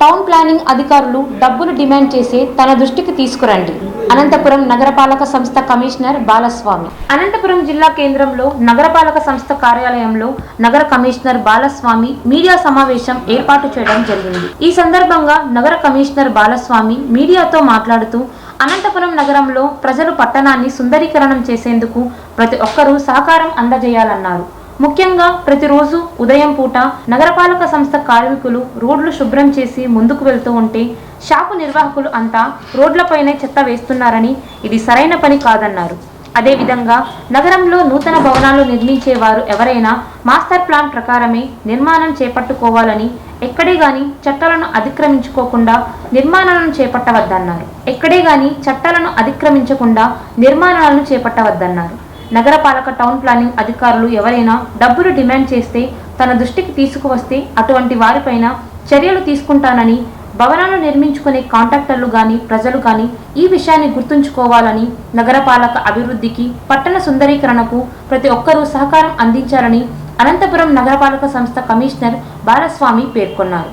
Town planning అధికారులు డబ్బులు demand చేసి తన దృష్టికి తీసుకురండి. అనంతపురం నగరపాలక సంస్థ కమిషనర్ బాలస్వామి. అనంతపురం జిల్లా కేంద్రంలో నగరపాలక సంస్థ కార్యాలయంలో నగర కమిషనర్ బాలస్వామి మీడియా సమావేశం ఏర్పాటు చేయడం జరిగింది. ఈ సందర్భంగా నగర కమిషనర్ బాలస్వామి మీడియాతో మాట్లాడుతూ అనంతపురం నగరంలో ప్రజలు పట్టణాన్ని సుందరీకరణం చేసేందుకు ప్రతి ఒక్కరూ సహకారం అందజేయాలన్నారు. ముఖ్యంగా ప్రతిరోజు ఉదయం పూట నగరపాలక సంస్థ కార్మికులు రోడ్లు శుభ్రం చేసి ముందుకు వెళ్తూ ఉంటే షాపు నిర్వాహకులు అంతా రోడ్లపైనే చెత్త వేస్తున్నారని ఇది సరైన పని కాదన్నారు. అదేవిధంగా నగరంలో నూతన భవనాలు నిర్మించేవారు ఎవరైనా మాస్టర్ ప్లాన్ ప్రకారమే నిర్మాణం చేపట్టుకోవాలని ఎక్కడే గాని చట్టాలను అతిక్రమించుకోకుండా నిర్మాణాలను చేపట్టవద్దన్నారు. ఎక్కడే గాని చట్టాలను అతిక్రమించకుండా నిర్మాణాలను చేపట్టవద్దన్నారు. నగరపాలక టౌన్ ప్లానింగ్ అధికారులు ఎవరైనా డబ్బులు డిమాండ్ చేస్తే తన దృష్టికి తీసుకువస్తే అటువంటి వారిపైన చర్యలు తీసుకుంటానని భవనాలు నిర్మించుకునే కాంట్రాక్టర్లు కానీ ప్రజలు కానీ ఈ విషయాన్ని గుర్తుంచుకోవాలని నగరపాలక అభివృద్ధికి పట్టణ సుందరీకరణకు ప్రతి ఒక్కరూ సహకారం అందించాలని అనంతపురం నగరపాలక సంస్థ కమిషనర్ బాలస్వామి పేర్కొన్నారు.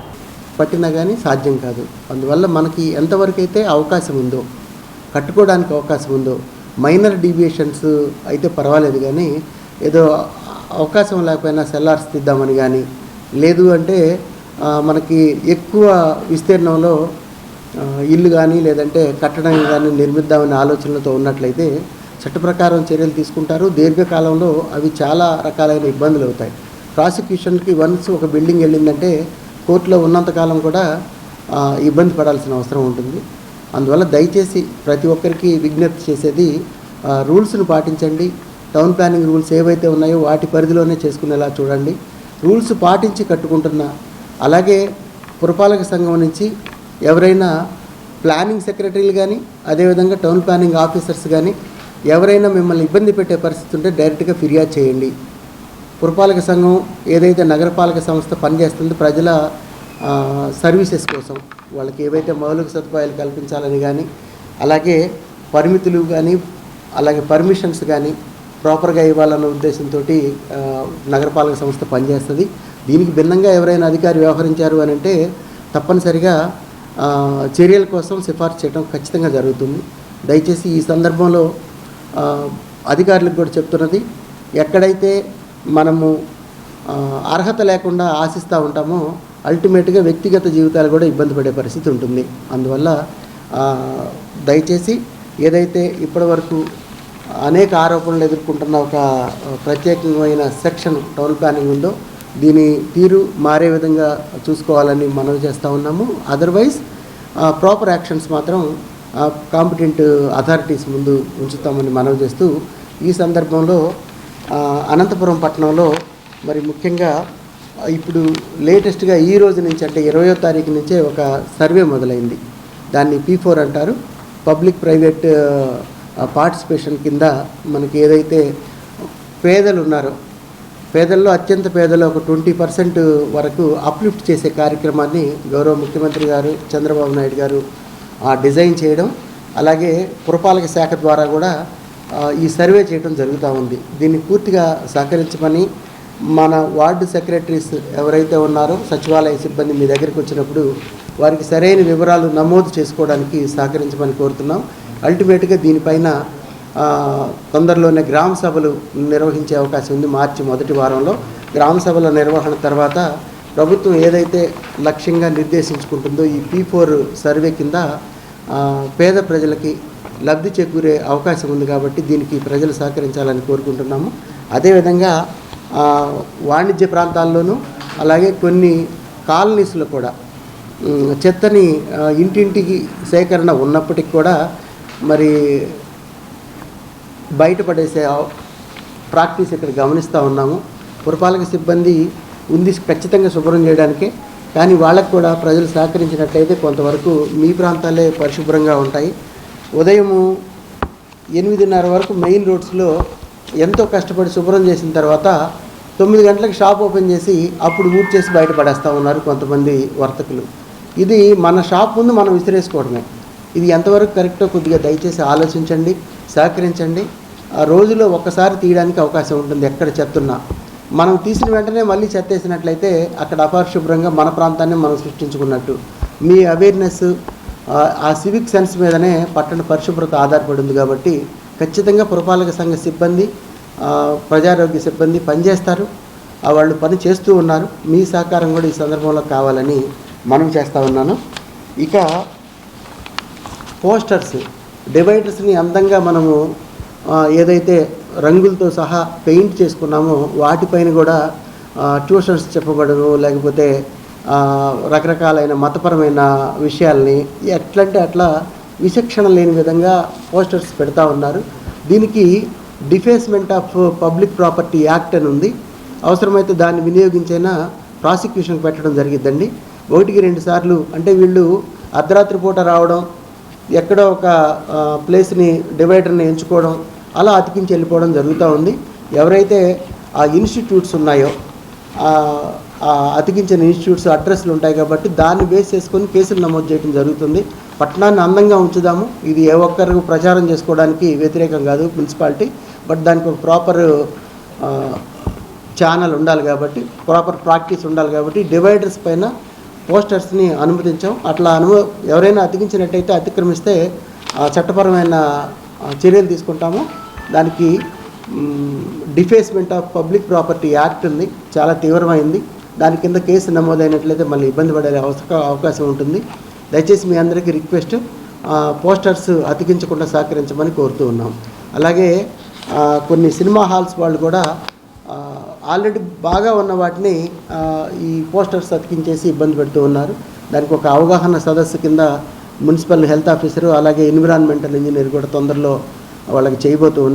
పట్టినా కానీ సాధ్యం కాదు. అందువల్ల మనకి ఎంతవరకు అయితే అవకాశం ఉందో కట్టుకోవడానికి అవకాశం ఉందో మైనర్ డీవియేషన్స్ అయితే పర్వాలేదు కానీ ఏదో అవకాశం లేకపోయినా సెల్లార్స్ తీద్దామని కానీ లేదు అంటే మనకి ఎక్కువ విస్తీర్ణంలో ఇల్లు కానీ లేదంటే కట్టడం కానీ నిర్మిద్దామనే ఆలోచనలతో ఉన్నట్లయితే చట్ట ప్రకారం చర్యలు తీసుకుంటారు. దీర్ఘకాలంలో అవి చాలా రకాలైన ఇబ్బందులు అవుతాయి. ప్రాసిక్యూషన్కి వన్స్ ఒక బిల్డింగ్ వెళ్ళిందంటే కోర్టులో ఉన్నంతకాలం కూడా ఇబ్బంది పడాల్సిన అవసరం ఉంటుంది. అందువల్ల దయచేసి ప్రతి ఒక్కరికి విజ్ఞప్తి చేసేది రూల్స్ను పాటించండి. టౌన్ ప్లానింగ్ రూల్స్ ఏవైతే ఉన్నాయో వాటి పరిధిలోనే చేసుకునేలా చూడండి. రూల్స్ పాటించి కట్టుకుంటున్న అలాగే పురపాలక సంఘం నుంచి ఎవరైనా ప్లానింగ్ సెక్రటరీలు కానీ అదేవిధంగా టౌన్ ప్లానింగ్ ఆఫీసర్స్ కానీ ఎవరైనా మిమ్మల్ని ఇబ్బంది పెట్టే పరిస్థితి ఉంటే డైరెక్ట్గా ఫిర్యాదు చేయండి. పురపాలక సంఘం ఏదైతే నగరపాలక సంస్థ పనిచేస్తుందో ప్రజల సర్వీసెస్ కోసం వాళ్ళకి ఏవైతే మౌలిక సదుపాయాలు కల్పించాలని కానీ అలాగే పరిమితులు కానీ అలాగే పర్మిషన్స్ కానీ ప్రాపర్గా ఇవ్వాలన్న ఉద్దేశంతో నగరపాలక సంస్థ పనిచేస్తుంది. దీనికి భిన్నంగా ఎవరైనా అధికారి వ్యవహరించారు అని అంటే తప్పనిసరిగా చర్యల కోసం సిఫార్సు చేయడం ఖచ్చితంగా జరుగుతుంది. దయచేసి ఈ సందర్భంలో అధికారులకు కూడా చెప్తున్నది ఎక్కడైతే మనము అర్హత లేకుండా ఆశిస్తూ ఉంటామో అల్టిమేట్గా వ్యక్తిగత జీవితాలు కూడా ఇబ్బంది పడే పరిస్థితి ఉంటుంది. అందువల్ల దయచేసి ఏదైతే ఇప్పటివరకు అనేక ఆరోపణలు ఎదుర్కొంటున్న ఒక ప్రత్యేకమైన సెక్షన్ టౌన్ ప్లానింగ్ ఉందో దీని తీరు మారే విధంగా చూసుకోవాలని మనవి చేస్తూ ఉన్నాము. అదర్వైజ్ ప్రాపర్ యాక్షన్స్ మాత్రం కాంపిటెంట్ అథారిటీస్ ముందు ఉంచుతామని మనవి చేస్తూ ఈ సందర్భంలో అనంతపురం పట్టణంలో మరి ముఖ్యంగా ఇప్పుడు లేటెస్ట్గా ఈ రోజు నుంచి అంటే ఇరవయో తారీఖు నుంచే ఒక సర్వే మొదలైంది. దాన్ని పీ ఫోర్ అంటారు. పబ్లిక్ ప్రైవేట్ పార్టిసిపేషన్ కింద మనకి ఏదైతే పేదలు ఉన్నారో పేదల్లో అత్యంత పేదలు ఒక ట్వంటీ పర్సెంట్ వరకు అప్లిఫ్ట్ చేసే కార్యక్రమాన్ని గౌరవ ముఖ్యమంత్రి గారు చంద్రబాబు నాయుడు గారు ఆ డిజైన్ చేయడం అలాగే పురపాలక శాఖ ద్వారా కూడా ఈ సర్వే చేయడం జరుగుతూ ఉంది. దీన్ని పూర్తిగా సహకరించమని మన వార్డు సెక్రటరీస్ ఎవరైతే ఉన్నారో సచివాలయ సిబ్బంది మీ దగ్గరికి వచ్చినప్పుడు వారికి సరైన వివరాలు నమోదు చేసుకోవడానికి సహకరించమని కోరుతున్నాం. అల్టిమేట్గా దీనిపైన తొందరలోనే గ్రామ సభలు నిర్వహించే అవకాశం ఉంది మార్చి మొదటి వారంలో. గ్రామ సభల నిర్వహణ తర్వాత ప్రభుత్వం ఏదైతే లక్ష్యంగా నిర్దేశించుకుంటుందో ఈ పీ ఫోర్ సర్వే కింద పేద ప్రజలకి లబ్ధి చేకూరే అవకాశం ఉంది కాబట్టి దీనికి ప్రజలు సహకరించాలని కోరుకుంటున్నాము. అదేవిధంగా వాణిజ్య ప్రాంతాల్లోనూ అలాగే కొన్ని కాలనీస్లో కూడా చెత్తని ఇంటింటికి సేకరణ ఉన్నప్పటికి కూడా మరి బయటపడేసే ప్రాక్టీస్ ఇక్కడ గమనిస్తూ ఉన్నాము. పురపాలక సిబ్బంది ఉంది ఖచ్చితంగా శుభ్రం చేయడానికే కానీ వాళ్ళకు కూడా ప్రజలు సహకరించినట్లయితే కొంతవరకు మీ ప్రాంతాలే పరిశుభ్రంగా ఉంటాయి. ఉదయము ఎనిమిదిన్నర వరకు మెయిన్ రోడ్స్లో ఎంతో కష్టపడి శుభ్రం చేసిన తర్వాత తొమ్మిది గంటలకు షాప్ ఓపెన్ చేసి అప్పుడు ఊడ్ చేసి బయటపడేస్తూ ఉన్నారు కొంతమంది వర్తకులు. ఇది మన షాప్ ముందు మనం విసిరేసుకోవడమే. ఇది ఎంతవరకు కరెక్టో కొద్దిగా దయచేసి ఆలోచించండి సహకరించండి. ఆ రోజులో ఒక్కసారి తీయడానికి అవకాశం ఉంటుంది ఎక్కడ చెత్తున్నా మనం తీసిన వెంటనే మళ్ళీ చెత్తేసినట్లయితే అక్కడ అపరిశుభ్రంగా మన ప్రాంతాన్ని మనం సృష్టించుకున్నట్టు. మీ అవేర్నెస్ ఆ సివిక్ సెన్స్ మీదనే పట్టణ పరిశుభ్రత ఆధారపడి ఉంది కాబట్టి ఖచ్చితంగా పురపాలక సంఘ సిబ్బంది ప్రజారోగ్య సిబ్బంది పనిచేస్తారు. వాళ్ళు పని చేస్తూ ఉన్నారు. మీ సహకారం కూడా ఈ సందర్భంలో కావాలని మనం చేస్తూ ఉన్నాను. ఇక పోస్టర్స్ డివైడర్స్ని అందంగా మనము ఏదైతే రంగులతో సహా పెయింట్ చేసుకున్నామో వాటిపైన కూడా ట్యూషన్స్ చెప్పబడము లేకపోతే రకరకాలైన మతపరమైన విషయాల్ని ఎట్లంటే అట్లా విచక్షణ లేని విధంగా పోస్టర్స్ పెడతా ఉన్నారు. దీనికి defacement of public property act అని ఉంది. అవసరమైతే దాన్ని వినియోగించైనా ప్రాసిక్యూషన్ పెట్టడం జరిగిద్దండి. ఒకటికి రెండు సార్లు అంటే వీళ్ళు అర్ధరాత్రి పూట రావడం ఎక్కడో ఒక ప్లేస్ని డివైడర్ని ఎంచుకోవడం అలా అతికించి వెళ్ళిపోవడం జరుగుతూ ఉంది. ఎవరైతే ఆ ఇన్స్టిట్యూట్స్ ఉన్నాయో అతికించిన ఇన్స్టిట్యూట్స్ అడ్రస్లు ఉంటాయి కాబట్టి దాన్ని బేస్ చేసుకొని కేసులు నమోదు చేయడం జరుగుతుంది. పట్టణాన్ని అందంగా ఉంచుదాము. ఇది ఏ ఒక్కరు ప్రచారం చేసుకోవడానికి వ్యతిరేకం కాదు మున్సిపాలిటీ. బట్ దానికి ఒక ప్రాపర్ ఛానల్ ఉండాలి కాబట్టి ప్రాపర్ ప్రాక్టీస్ ఉండాలి కాబట్టి డివైడర్స్ పైన పోస్టర్స్ని అనుమతించాం. అట్లా అనుమ ఎవరైనా అతికించినట్టయితే అతిక్రమిస్తే చట్టపరమైన చర్యలు తీసుకుంటాము. దానికి defacement of public property act ఉంది. చాలా తీవ్రమైంది. దాని కింద కేసు నమోదైనట్లయితే మళ్ళీ ఇబ్బంది పడే అవకాశం ఉంటుంది. దయచేసి మీ అందరికీ రిక్వెస్ట్ పోస్టర్స్ అతికించకుండా సహకరించమని కోరుతూ ఉన్నాం. అలాగే కొన్ని సినిమా హాల్స్ వాళ్ళు కూడా ఆల్రెడీ బాగా ఉన్న వాటిని ఈ పోస్టర్స్ అతికించేసి ఇబ్బంది పెడుతూ ఉన్నారు. దానికి ఒక అవగాహన సదస్సు కింద మున్సిపల్ హెల్త్ ఆఫీసరు అలాగే ఎన్విరాన్మెంటల్ ఇంజనీర్ కూడా తొందరలో వాళ్ళకి చేయబోతూ ఉన్నారు.